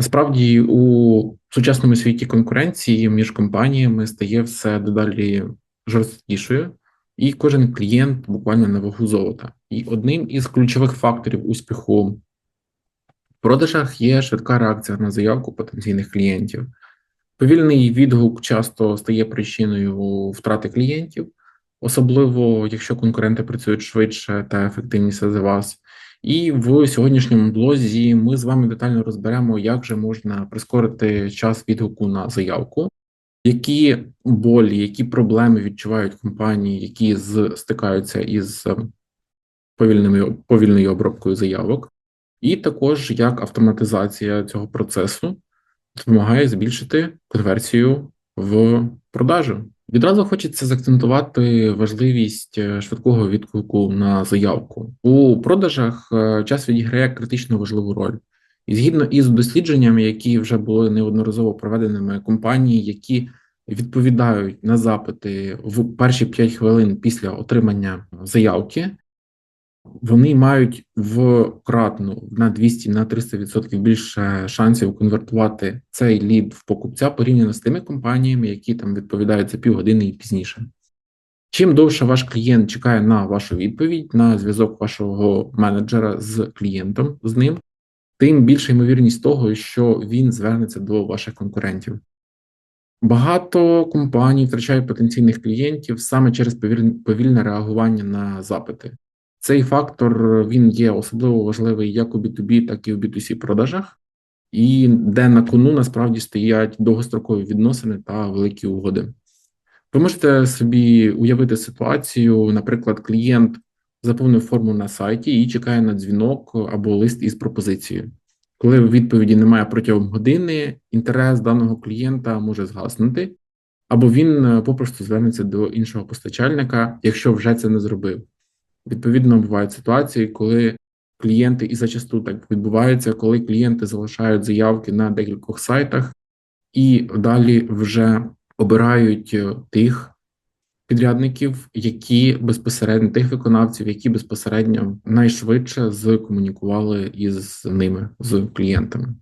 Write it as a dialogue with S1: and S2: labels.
S1: Насправді у сучасному світі конкуренції між компаніями стає все дедалі жорсткішою, і кожен клієнт буквально на вагу золота. І одним із ключових факторів успіху в продажах є швидка реакція на заявку потенційних клієнтів. Повільний відгук часто стає причиною втрати клієнтів, особливо якщо конкуренти працюють швидше та ефективніше за вас. І в сьогоднішньому блозі ми з вами детально розберемо, як же можна прискорити час відгуку на заявку, які болі, які проблеми відчувають компанії, які з, стикаються із повільними повільною обробкою заявок, і також як автоматизація цього процесу допомагає збільшити конверсію в продажу. Відразу хочеться закцентувати важливість е, швидкого відклику на заявку у продажах. е, Час відіграє критично важливу роль, і згідно із дослідженнями, які вже були неодноразово проведеними компанії, які відповідають на запити в перші 5 хвилин після отримання заявки, вони мають вкратно на 200 на 300% більше шансів конвертувати цей лід в покупця порівняно з тими компаніями, які там відповідають за півгодини і пізніше. Чим довше ваш клієнт чекає на вашу відповідь, на зв'язок вашого менеджера з клієнтом з ним, тим більша ймовірність того, що він звернеться до ваших конкурентів. Багато компаній втрачають потенційних клієнтів саме через повільне реагування на запити. Цей фактор він є особливо важливий як у B2B, так і в B2C продажах, і де на кону насправді стоять довгострокові відносини та великі угоди. Ви можете собі уявити ситуацію, наприклад, клієнт заповнив форму на сайті і чекає на дзвінок або лист із пропозицією. Коли відповіді немає протягом години, інтерес даного клієнта може згаснути, або він попросту звернеться до іншого постачальника, якщо вже це не зробив. Відповідно, бувають ситуації, коли клієнти і зачасту так відбувається, коли клієнти залишають заявки на декількох сайтах і далі вже обирають е, тих підрядників, які безпосередньо тих виконавців, які безпосередньо найшвидше зкомунікували із ними, з клієнтами.